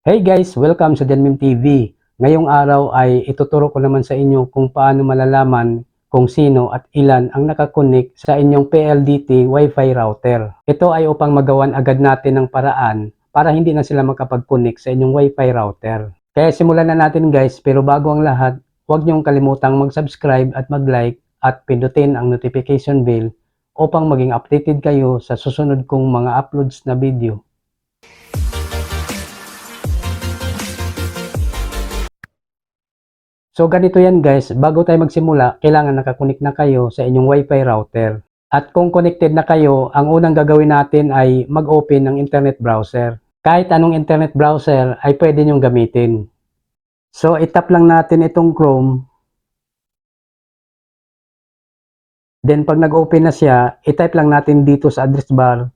Hey guys, welcome sa Denmim TV. Ngayong araw ay ituturo ko naman sa inyo kung paano malalaman kung sino at ilan ang nakakonek sa inyong PLDT Wi-Fi router. Ito ay upang magawan agad natin ng paraan para hindi na sila makapag-connect sa inyong Wi-Fi router. Kaya simulan na natin guys, pero bago ang lahat, huwag niyong kalimutang mag-subscribe at mag-like at pindutin ang notification bell upang maging updated kayo sa susunod kong mga uploads na video. So ganito yan guys, bago tayo magsimula, kailangan nakakunik na kayo sa inyong wifi router. At kung connected na kayo, ang unang gagawin natin ay mag-open ng internet browser. Kahit anong internet browser ay pwede nyong gamitin. So itap lang natin itong Chrome. Then pag nag-open na siya, itype lang natin dito sa address bar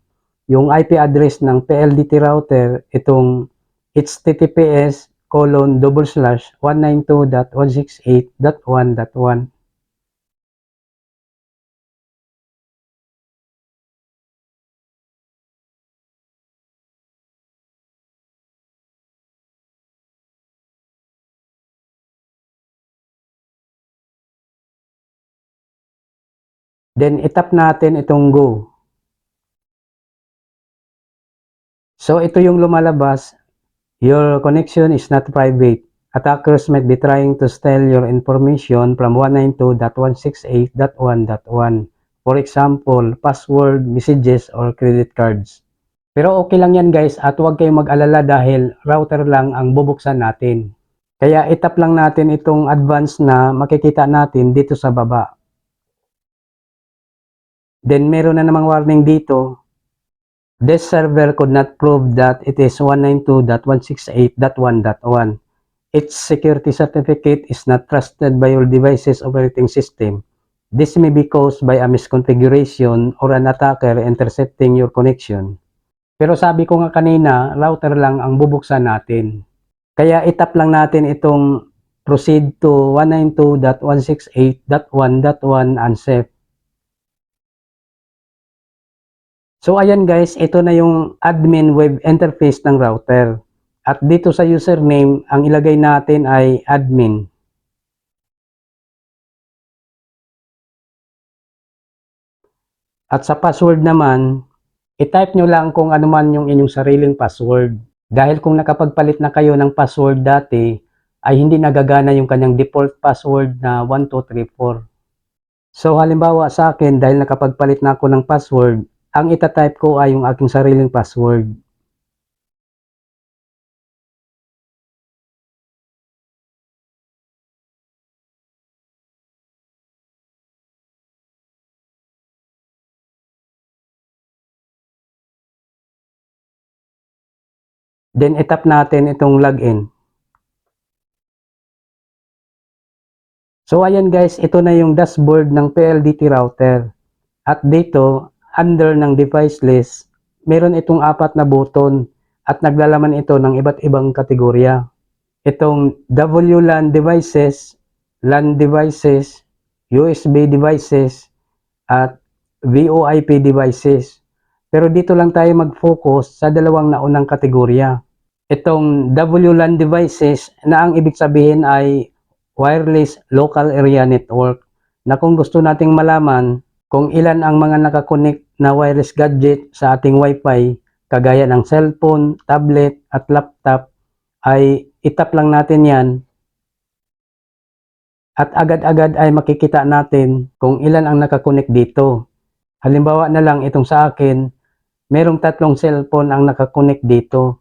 yung IP address ng PLDT router, itong https colon double slash 192.168.1.1. Then itap natin itong go. So ito yung lumalabas Your connection is not private. Attackers might be trying to steal your information from 192.168.1.1. For example, password, messages, or credit cards. Pero okay lang yan guys at huwag kayong mag-alala dahil router lang ang bubuksan natin. Kaya itap lang natin itong advance na makikita natin dito sa baba. Then meron na namang warning dito This server could not prove that it is 192.168.1.1. Its security certificate is not trusted by your device's operating system. This may be caused by a misconfiguration or an attacker intercepting your connection. Pero sabi ko nga kanina, router lang ang bubuksan natin. Kaya itap lang natin itong proceed to 192.168.1.1 unsafe. So ayan guys, ito na yung admin web interface ng router. At dito sa username, ang ilagay natin ay admin. At sa password naman, i-type nyo lang kung ano man yung inyong sariling password. Dahil kung nakapagpalit na kayo ng password dati, ay hindi nagagana yung kanyang default password na 1234. So halimbawa sa akin, dahil nakapagpalit na ako ng password, ang itatype ko ay yung aking sariling password. Then itap natin itong login. So ayan guys, ito na yung dashboard ng PLDT router. At dito, under ng device list, meron itong apat na button at naglalaman ito ng iba't ibang kategorya. Itong WLAN devices, LAN devices, USB devices, at VoIP devices. Pero dito lang tayo mag-focus sa dalawang naunang kategorya. Itong WLAN devices na ang ibig sabihin ay wireless local area network na kung gusto nating malaman kung ilan ang mga nakakonek na wireless gadget sa ating Wi-Fi kagaya ng cellphone, tablet at laptop ay itap lang natin yan at agad-agad ay makikita natin kung ilan ang nakakonek dito. Halimbawa na lang itong sa akin, merong tatlong cellphone ang nakakonek dito.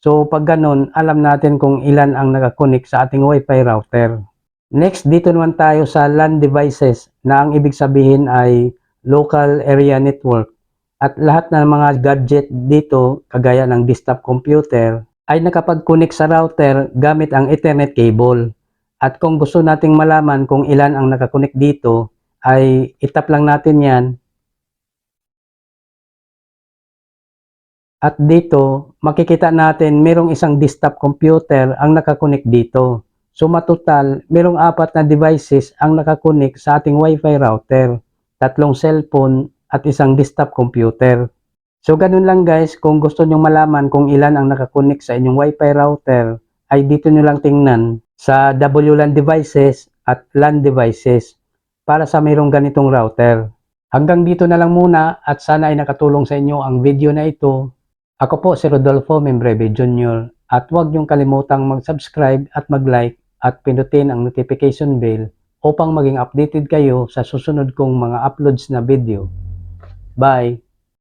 So pag ganun, alam natin kung ilan ang nakakonek sa ating Wi-Fi router. Next, dito naman tayo sa LAN devices na ang ibig sabihin ay local area network. At lahat ng mga gadget dito, kagaya ng desktop computer, ay nakapag-connect sa router gamit ang Ethernet cable. At kung gusto nating malaman kung ilan ang nakakonek dito, ay itap lang natin yan At dito, makikita natin merong isang desktop computer ang nakakonek dito. So matotal, merong apat na devices ang nakakonek sa ating Wi-Fi router, tatlong cellphone at isang desktop computer. So ganun lang guys, kung gusto nyong malaman kung ilan ang nakakonek sa inyong wifi router, ay dito nyo lang tingnan sa WLAN devices at LAN devices para sa mayroong ganitong router. Hanggang dito na lang muna at sana ay nakatulong sa inyo ang video na ito. Ako po si Rodolfo Membreve Jr. at huwag niyong kalimutang mag-subscribe at mag-like at pindutin ang notification bell upang maging updated kayo sa susunod kong mga uploads na video. Bye!